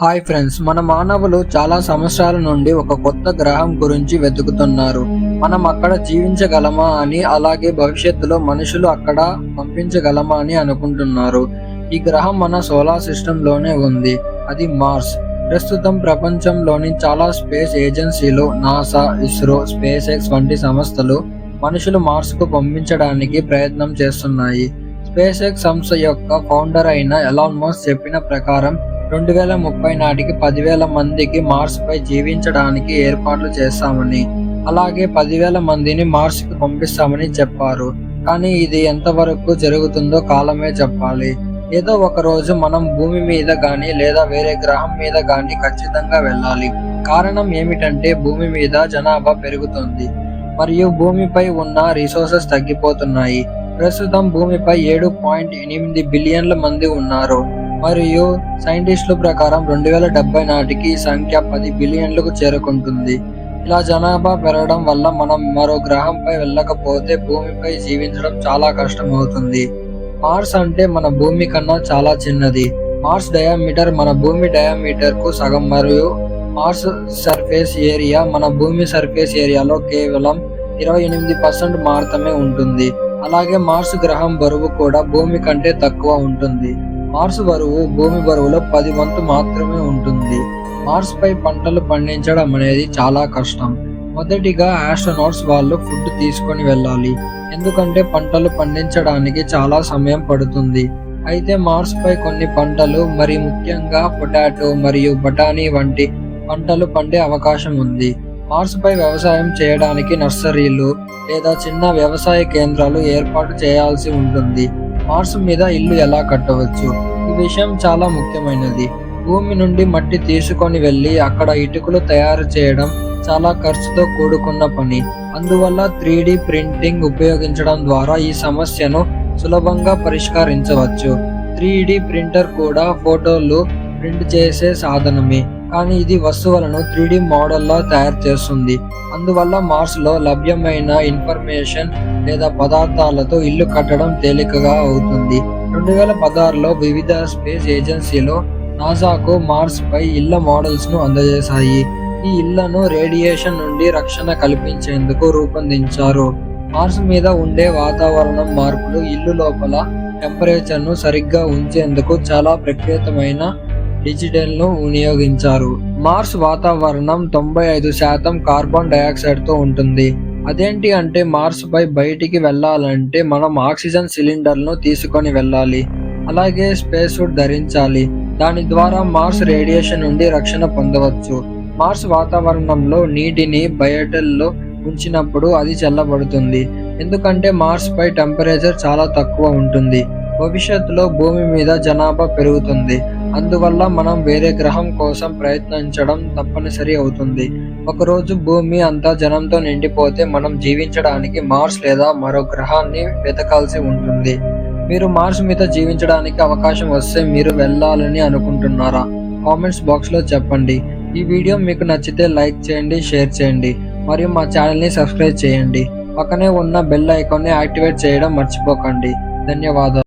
Hi friends మన మానవులు చాలా సంవత్సరాల నుండి ఒక కొత్త గ్రహం గురించి వెతుకుతున్నారు. మనం అక్కడ జీవించగలమా అని అలాగే భవిష్యత్తులో మనుషులు అక్కడ పంపించగలమా అని అనుకుంటున్నారు. ఈ గ్రహం మన సోలార్ సిస్టమ్లోనే ఉంది. అది మార్స్. ప్రస్తుతం ప్రపంచంలోని చాలా స్పేస్ ఏజెన్సీలు నాసా ఇస్రో స్పేస్ ఎక్స్ వంటి సంస్థలు మనుషులు మార్స్కు పంపించడానికి ప్రయత్నం చేస్తున్నాయి. స్పేస్ ఎక్స్ సంస్థ యొక్క ఫౌండర్ అయిన ఎలాన్ మోస్ చెప్పిన ప్రకారం రెండు వేల ముప్పై నాటికి పదివేల మందికి మార్స్ పై జీవించడానికి ఏర్పాట్లు చేస్తామని అలాగే పదివేల మందిని మార్స్కి పంపిస్తామని చెప్పారు. కానీ ఇది ఎంతవరకు జరుగుతుందో కాలమే చెప్పాలి. ఏదో ఒక రోజు మనం భూమి మీద గాని లేదా వేరే గ్రహం మీద గాని ఖచ్చితంగా వెళ్ళాలి. కారణం ఏమిటంటే భూమి మీద జనాభా పెరుగుతుంది. మరియు భూమిపై ఉన్న రిసోర్సెస్ తగ్గిపోతున్నాయి. ప్రస్తుతం భూమిపై ఏడు పాయింట్ ఎనిమిది బిలియన్ల మంది ఉన్నారు. మరియు సైంటిస్టుల ప్రకారం రెండు వేల డెబ్బై నాటికి ఈ సంఖ్య పది బిలియన్లకు చేరుకుంటుంది. ఇలా జనాభా పెరగడం వల్ల మనం మరో గ్రహంపై వెళ్ళకపోతే భూమిపై జీవించడం చాలా కష్టం అవుతుంది మార్స్ అంటే మన భూమి కన్నా చాలా చిన్నది. మార్స్ డయామీటర్ మన భూమి డయామీటర్కు సగం మరియు మార్స్ సర్ఫేస్ ఏరియా మన భూమి సర్ఫేస్ ఏరియాలో కేవలం ఇరవై ఎనిమిది పర్సెంట్ మాత్రమే ఉంటుంది. అలాగే మార్స్ గ్రహం బరువు కూడా భూమి కంటే తక్కువ ఉంటుంది. మార్స్ బరువు భూమి బరువులో పది వంతు మాత్రమే ఉంటుంది. మార్స్ పై పంటలు పండించడం అనేది చాలా కష్టం. మొదటిగా ఆస్ట్రోనాట్స్ వాళ్ళు ఫుడ్ తీసుకొని వెళ్ళాలి. ఎందుకంటే పంటలు పండించడానికి చాలా సమయం పడుతుంది. అయితే మార్స్ పై కొన్ని పంటలు మరి ముఖ్యంగా పొటాటో మరియు బఠానీ వంటి పంటలు పండే అవకాశం ఉంది. మార్స్ పై వ్యవసాయం చేయడానికి నర్సరీలు లేదా చిన్న వ్యవసాయ కేంద్రాలు ఏర్పాటు చేయాల్సి ఉంటుంది. మార్స్ మీద ఇల్లు ఎలా కట్టవచ్చు? ఈ విషయం చాలా ముఖ్యమైనది. భూమి నుండి మట్టి తీసుకొని వెళ్ళి అక్కడ ఇటుకలు తయారు చేయడం చాలా ఖర్చుతో కూడుకున్న పని. అందువల్ల త్రీ ప్రింటింగ్ ఉపయోగించడం ద్వారా ఈ సమస్యను సులభంగా పరిష్కరించవచ్చు. త్రీ ప్రింటర్ కూడా ఫోటోలు ప్రింట్ చేసే సాధనమే. కానీ ఇది వస్తువులను త్రీ మోడల్లో తయారు చేస్తుంది. అందువల్ల మార్స్లో లభ్యమైన ఇన్ఫర్మేషన్ లేదా పదార్థాలతో ఇల్లు కట్టడం తేలికగా అవుతుంది. రెండు వేల పదహారులో వివిధ స్పేస్ ఏజెన్సీలో నాసాకు మార్స్ పై ఇళ్ళ మోడల్స్ను అందజేశాయి. ఈ ఇళ్ళను రేడియేషన్ నుండి రక్షణ కల్పించేందుకు రూపొందించారు. మార్స్ మీద ఉండే వాతావరణం మార్పులు ఇల్లు లోపల టెంపరేచర్ను సరిగ్గా ఉంచేందుకు చాలా ప్రఖ్యాతమైన డిజిటల్ను వినియోగించారు. మార్స్ వాతావరణం తొంభై ఐదు శాతం కార్బన్ డయాక్సైడ్తో ఉంటుంది. అదేంటి అంటే మార్స్ పై బయటికి వెళ్ళాలంటే మనం ఆక్సిజన్ సిలిండర్ను తీసుకొని వెళ్ళాలి. అలాగే స్పేస్ సూట్ ధరించాలి. దాని ద్వారా మార్స్ రేడియేషన్ నుండి రక్షణ పొందవచ్చు. మార్స్ వాతావరణంలో నీటిని బయటల్లో ఉంచినప్పుడు అది చల్లబడుతుంది. ఎందుకంటే మార్స్ పై టెంపరేచర్ చాలా తక్కువ ఉంటుంది. భవిష్యత్తులో భూమి మీద జనాభా పెరుగుతుంది. అందువల్ల మనం వేరే గ్రహం కోసం ప్రయత్నించడం తప్పనిసరి అవుతుంది. ఒకరోజు భూమి అంతా జనంతో నిండిపోతే మనం జీవించడానికి మార్స్ లేదా మరో గ్రహాన్ని వెతకాల్సి ఉంటుంది. మీరు మార్స్ మీద జీవించడానికి అవకాశం వస్తే మీరు వెళ్ళాలని అనుకుంటున్నారా? కామెంట్స్ బాక్స్లో చెప్పండి. ఈ వీడియో మీకు నచ్చితే లైక్ చేయండి షేర్ చేయండి. మరియు మా ఛానల్ని సబ్స్క్రైబ్ చేయండి. పక్కనే ఉన్న బెల్ ఐకాన్ని యాక్టివేట్ చేయడం మర్చిపోకండి. ధన్యవాదాలు.